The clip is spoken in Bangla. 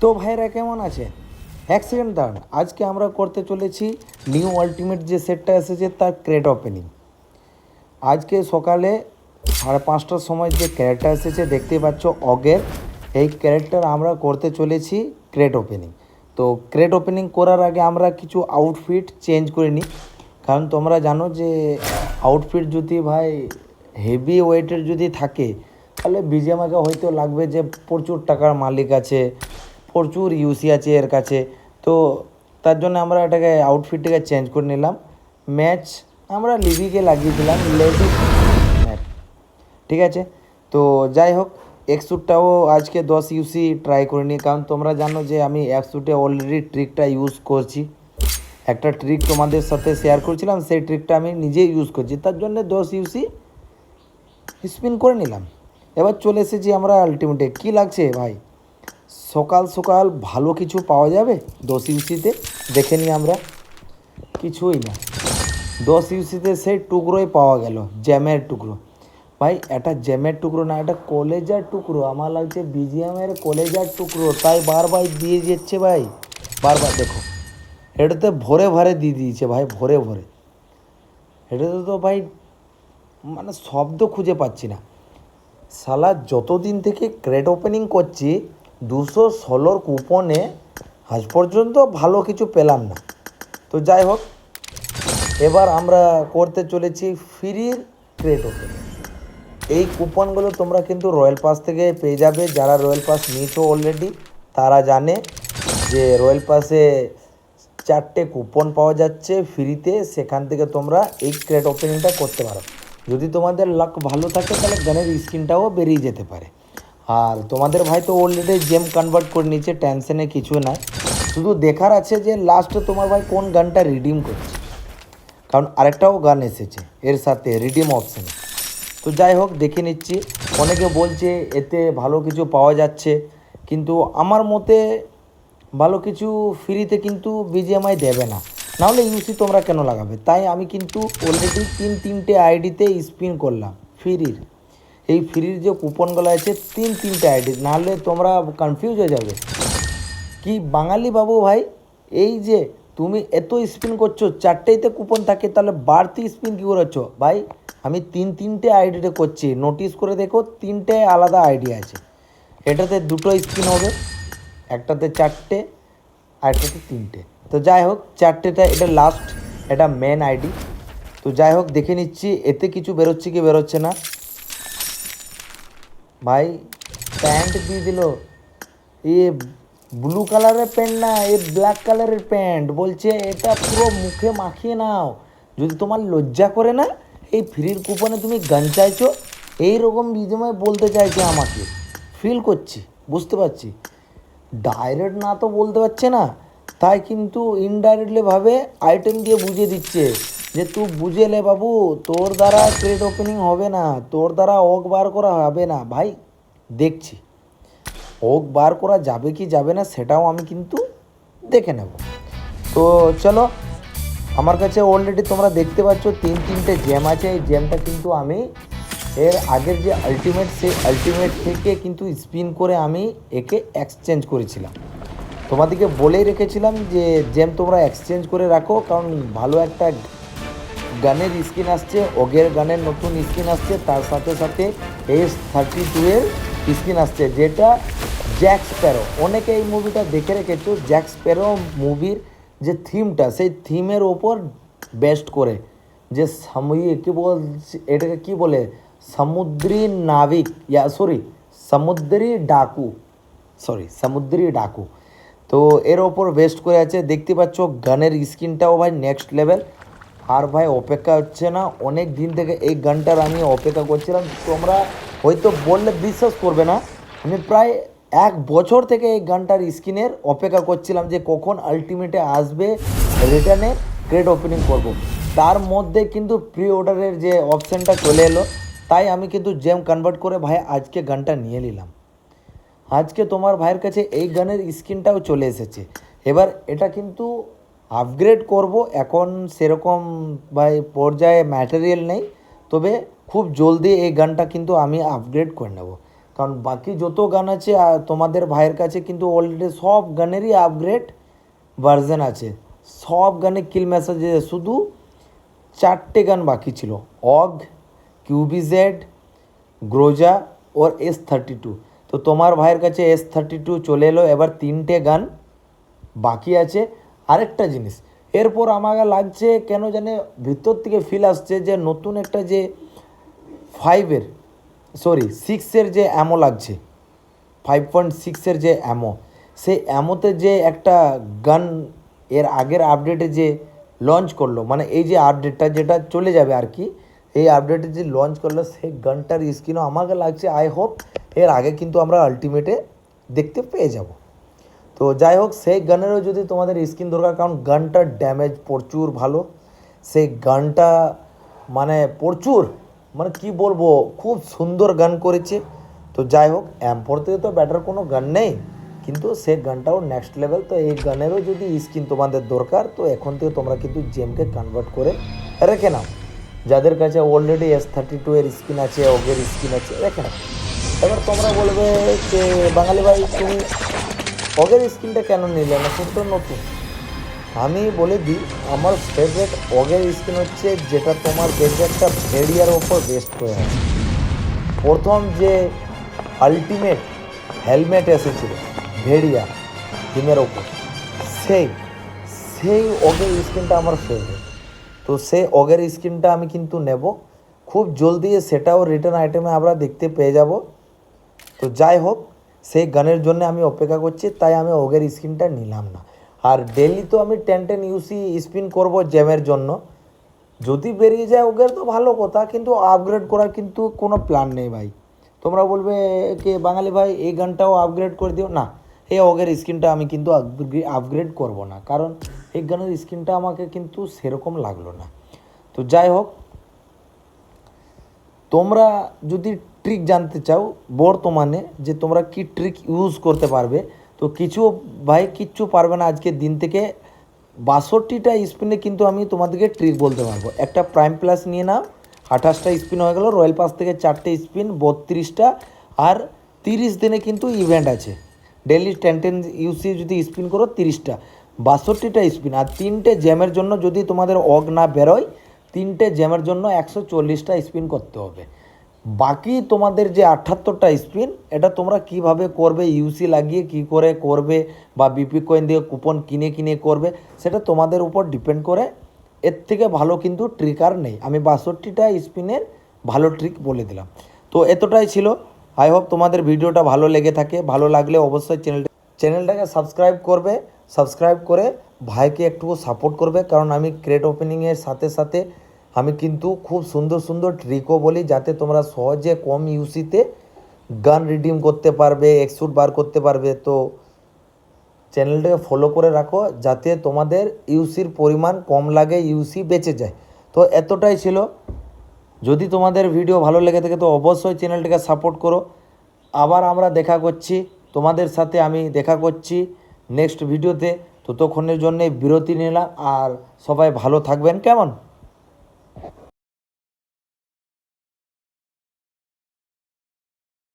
তো ভাইরা, কেমন আছে? সেকেন্ড দাঁড়ান আজকে আমরা করতে চলেছি নিউ আলটিমেট যে সেটটা এসেছে, তার ক্রেট ওপেনিং আজকে সকালে সাড়ে পাঁচটার সময় যে ক্যারেক্টার এসেছে দেখতে পাচ্ছ অগের, এই ক্যারেক্টার আমরা করতে চলেছি ক্রেট ওপেনিং তো ক্রেট ওপেনিং করার আগে আমরা কিছু আউটফিট চেঞ্জ করে নিই। কারণ তোমরা জানো যে আউটফিট যদি ভাই হেভি ওয়েটের যদি থাকে, তাহলে বিজে বিজিএমাকে হয়তো লাগবে যে প্রচুর টাকার মালিক আছে প্রচুর ইউসি আছে এর কাছে। তো তার জন্য আমরা এটাকে আউটফিটটাকে চেঞ্জ করে নিলাম। ম্যাচ আমরা লিভিকে লাগিয়ে দিলাম। ঠিক আছে? তো যাই হোক এক শ্যুটটাও আজকে দশ ইউসি ট্রাই করে নিই। কারণ তোমরা জানো যে আমি এক শ্যুটে অলরেডি ট্রিকটা ইউজ করছি। একটা ট্রিক তোমাদের সাথে শেয়ার করছিলাম, সেই ট্রিকটা আমি নিজেই ইউজ করছি। তার জন্য দশ ইউসি স্পিন করে নিলাম। এবার চলে এসেছি আমরা আলটিমেটে কী লাগছে ভাই? সকাল সকাল ভালো কিছু পাওয়া যাবে? দশ ইউসিতে দেখে নিই আমরা। কিছুই না। দশ ইউসিতে সেই টুকরোই পাওয়া গেল, জ্যামের টুকরো। ভাই এটা জ্যামের টুকরো না এটা কলেজার টুকরো। আমার লাগছে বিজিএমের কলেজার টুকরো। তাই বারবার দিয়ে যাচ্ছে ভাই। বারবার, দেখো। এটাতে ভরে ভরে দিয়ে দিয়েছে ভাই, ভরে ভরে। এটাতে তো ভাই মানে শব্দ খুঁজে পাচ্ছি না। সালা যতদিন থেকে ক্রেড ওপেনিং করছি দুশো ষোলোর কুপনে আজ পর্যন্ত ভালো কিছু পেলাম না। তো যাই হোক, এবার আমরা করতে চলেছি ফ্রির ক্রেড ওপেন এই কুপনগুলো তোমরা কিন্তু রয়্যাল পাস থেকে পেয়ে যাবে। যারা রয়্যাল পাস নিয়েছো অলরেডি তারা জানে যে রয়্যাল পাসে চারটে কুপন পাওয়া যাচ্ছে ফ্রিতে। সেখান থেকে তোমরা এই ক্রেড ওপেনিংটা করতে পারো। যদি তোমাদের লাক ভালো থাকে, তাহলে গানের স্ক্রিনটাও বেরিয়ে যেতে পারে। আর তোমাদের ভাই তো অলরেডি গেম কনভার্ট করে নিয়েছে টেনশনে কিছু নাই। শুধু দেখার আছে যে লাস্টে তোমার ভাই কোন গানটা রিডিম করছে। কারণ আরেকটাও গান এসেছে, এর সাথে রিডিম অপশানে তো যাই হোক, দেখে নিচ্ছি। অনেকে বলছে এতে ভালো কিছু পাওয়া যাচ্ছে, কিন্তু আমার মতে ভালো কিছু ফ্রিতে কিন্তু বিজিএমআই দেবে না। নাহলে ইউসি তোমরা কেন লাগাবে? তাই আমি কিন্তু অলরেডি তিন তিনটে আইডিতে স্পিন করলাম ফ্রির এই ফ্রির যে কুপনগুলো আছে, তিন তিনটে আইডি নাহলে তোমরা কনফিউজ হয়ে যাবে। কি বাঙালি বাবু ভাই, এই যে তুমি এত স্পিন করছ, চারটেইতে কুপন থাকে, তাহলে বাড়তি স্পিন কী করেছ ভাই, আমি তিন তিনটে আইডিতে করছি নোটিস করে দেখো, তিনটে আলাদা আইডি আছে। এটাতে দুটো স্পিন হবে, একটাতে চারটে, আর একটাতে তিনটে। তো যাই হোক, চারটেটা, এটা লাস্ট এটা মেন আইডি তো যাই হোক, দেখে নিচ্ছি, এতে কিছু বেরোচ্ছে কি বেরোচ্ছে না। ভাই, প্যান্ট দিয়ে দিল। এ ব্লু কালারের প্যান্ট না, এ ব্ল্যাক কালারের প্যান্ট। বলছে, এটা পুরো মুখে মাখিয়ে নাও। যদি তোমার লজ্জা করে না, এই ফ্রির কুপনে তুমি গান চাইছো এইরকম বিজময় বলতে চাইছে আমাকে। ফিল করছি, বুঝতে পারছি। ডাইরেক্ট না তো বলতে পারছে না, তাই কিন্তু ইনডাইরেক্টলি ভাবে আইটেম দিয়ে বুঝিয়ে দিচ্ছে। যে তুই বুঝে লে বাবু, তোর দ্বারা ক্রেড ওপেনিং হবে না, তোর দ্বারা ওক বার করা হবে না। ভাই, দেখছি। ওক বার করা যাবে কি যাবে না, সেটাও আমি কিন্তু দেখে নেব। তো চলো, আমার কাছে অলরেডি তোমরা দেখতে পাচ্ছ, তিন তিনটে জ্যাম আছে। এই জ্যামটা কিন্তু আমি এর আগের যে আলটিমেট সেই আলটিমেট থেকে কিন্তু স্পিন করে আমি একে এক্সচেঞ্জ করেছিলাম। তোমাদেরকে বলেই রেখেছিলাম যে জ্যাম তোমরা এক্সচেঞ্জ করে রাখো, কারণ ভালো একটা গানের স্কিন আসছে, ওগের গানের নতুন স্কিন আসছে, তার সাথে সাথে এস থার্টি টু এর স্কিন আসছে, যেটা জ্যাক স্প্যারো অনেকে এই মুভিটা দেখে রেখেছো জ্যাক স্প্যারো মুভির যে থিমটা সেই থিমের ওপর বেস্ট করে যে সাময়ী কি বল এটাকে কি বলে? সমুদ্রী নাবিক, yeah sorry সমুদ্রী Daku sorry সমুদ্রী Daku. তো এর ওপর বেস্ট করে আছে, দেখতে পাচ্ছ, গানের স্কিনটাও ভাই নেক্সট লেভেল আর ভাই অপেক্ষা হচ্ছে না, অনেক দিন থেকে এই গানটার আমি অপেক্ষা করছিলাম, তোমরা হয়তো বললে বিশ্বাস করবে না, আমি প্রায় এক বছর থেকে এই গানটার স্ক্রিনের অপেক্ষা করছিলাম যে কখন আলটিমেটে আসবে রিটার্নে গ্রেড ওপেনিং করব। তার মধ্যে কিন্তু প্রি অর্ডারের যে অপশানটা চলে এলো, তাই আমি কিন্তু জেম কনভার্ট করে ভাই আজকে গানটা নিয়ে নিলাম আজকে তোমার ভাইয়ের কাছে এই গানের স্ক্রিনটাও চলে এসেছে এবার এটা কিন্তু আপগ্রেড করব। এখন সেরকম ভাই পর্যায়ে ম্যাটেরিয়াল নেই। তবে খুব জলদি এই গানটা কিন্তু আমি আপগ্রেড করে নেব। কারণ বাকি যত গান আছে তোমাদের ভাইয়ের কাছে কিন্তু অলরেডি সব গানেরই আপগ্রেড ভার্সন আছে। সব গানে কিল মেসেজ শুধু চারটে গান বাকি ছিল। অগ কিউবিজেড গ্রোজা ওর এস থার্টি টু তো তোমার ভাইয়ের কাছে এস থার্টি টু চলে এলো। এবার তিনটে গান বাকি আছে। আরেকটা জিনিস, এরপর আমাকে লাগছে কেন জানে ভিতর থেকে ফিল আসছে যে নতুন একটা যে ফাইভের সরি সিক্সের যে অ্যামো লাগছে ফাইভ পয়েন্ট সিক্সের যে অ্যামো সেই অ্যামোতে যে একটা গান এর আগের আপডেটে যে লঞ্চ করল মানে এই যে আপডেটটা যেটা চলে যাবে আর কি, এই আপডেটে যে লঞ্চ করল, সেই গানটার স্ক্রিনও আমাকে লাগছে আই হোপ এর আগে কিন্তু আমরা আলটিমেটে দেখতে পেয়ে যাব। তো যাই হোক, সেই গানেরও যদি তোমাদের স্ক্রিন দরকার, কারণ গানটার ড্যামেজ প্রচুর ভালো। সেই গানটা মানে প্রচুর মানে কি বলব, খুব সুন্দর গান করেছে। তো যাই হোক অ্যাম্পর থেকে তো ব্যাটার কোনো গান নেই। কিন্তু সে গানটাও নেক্সট লেভেল তো এই গানেরও যদি স্ক্রিন তোমাদের দরকার, তো এখন থেকে তোমরা কিন্তু জেমকে কনভার্ট করে রেখে নাও। যাদের কাছে অলরেডি এস থার্টি টু এর স্ক্রিন আছে ওগের স্ক্রিন আছে, রেখে নাও। এবার তোমরা বলবে যে, বাঙালি ভাই, তুমি অগের স্ক্রিনটা কেন নিলে না? তুমি তো নতুন। আমি বলে দিই, আমার ফেভারেট অগের স্কিন হচ্ছে যেটা তোমার দেখবে একটা ভেড়িয়ার ওপর বেস্ট হয়ে আছে প্রথম যে আলটিমেট হেলমেট এসেছিল ভেড়িয়া থিমের ওপর সেই সেই অগের স্কিনটা আমার ফেভারিট তো সেই অগের স্কিনটা আমি কিন্তু নেব। খুব জলদি সেটাও রিটার্ন আইটেমে আমরা দেখতে পেয়ে যাব। তো যাই হোক সেই গানের জন্য আমি অপেক্ষা করছি, তাই আমি ওগের স্ক্রিনটা নিলাম না। আর ডেলি তো আমি টেন টেন ইউসি স্পিন করব জ্যামের জন্য। যদি বেরিয়ে যায় ওগের তো ভালো কথা, কিন্তু আপগ্রেড করার কিন্তু কোনো প্ল্যান নেই ভাই। তোমরা বলবে, কে বাঙালি ভাই, এই গানটাও আপগ্রেড করে দিও। না, এই ওগের স্ক্রিনটা আমি কিন্তু আপগ্রেড করব না, কারণ এই গানের স্ক্রিনটা আমাকে কিন্তু সেরকম লাগল না। তো যাই হোক, তোমরা যদি ট্রিক জানতে চাও বর্তমানে যে তোমরা কি ট্রিক ইউজ করতে পারবে, তো কিছু ভাই কিচ্ছু পারবে না আজকের দিন থেকে। বাষট্টিটা স্পিনে কিন্তু আমি তোমাদেরকে ট্রিক বলতে পারব। একটা প্রাইম প্লাস নিয়ে নাও, আঠাশটা স্পিন হয়ে গেল রয়্যাল পাস থেকে চারটে স্পিন বত্রিশটা, আর তিরিশ দিনে কিন্তু ইভেন্ট আছে। ডেলি টেন টেন ইউসি যদি স্পিন করো, তিরিশটা। বাষট্টিটা স্পিন আর তিনটে জ্যামের জন্য যদি তোমাদের অগ না বেরোয়, তিনটে জ্যামের জন্য একশো চল্লিশটা স্পিন করতে হবে। বাকি তোমাদের যে আটাত্তরটা স্পিন এটা তোমরা কীভাবে করবে ইউসি লাগিয়ে কি করে করবে, বা বিপি কয়েন দিয়ে কুপন কিনে কিনে করবে, সেটা তোমাদের উপর ডিপেন্ড করে। এর থেকে ভালো কিন্তু ট্রিক আর নেই। আমি বাষট্টিটা স্পিনের ভালো ট্রিক বলে দিলাম। তো এতটাই ছিল। আই হোপ তোমাদের ভিডিওটা ভালো লেগে থাকে। ভালো লাগলে অবশ্যই চ্যানেলটা চ্যানেলটাকে সাবস্ক্রাইব করবে। সাবস্ক্রাইব করে ভাইকে একটু সাপোর্ট করবে। কারণ আমি ক্রেট ওপেনিংয়ের সাথে সাথে আমি কিন্তু খুব সুন্দর সুন্দর ট্রিকও বলি যাতে তোমরা সহজে কম ইউসিতে গান রিডিম করতে পারবে এক্সুট বার করতে পারবে। তো চ্যানেলটাকে ফলো করে রাখো যাতে তোমাদের ইউসির পরিমাণ কম লাগে ইউসি বেঁচে যায়। তো এতটাই ছিল। যদি তোমাদের ভিডিও ভালো লেগে থাকে তো অবশ্যই চ্যানেলটাকে সাপোর্ট করো। আবার আমরা দেখা করছি, তোমাদের সাথে আমি দেখা করছি নেক্সট ভিডিওতে ততক্ষণের জন্য বিরতি নিলাম আর সবাই ভালো থাকবেন। কেমন?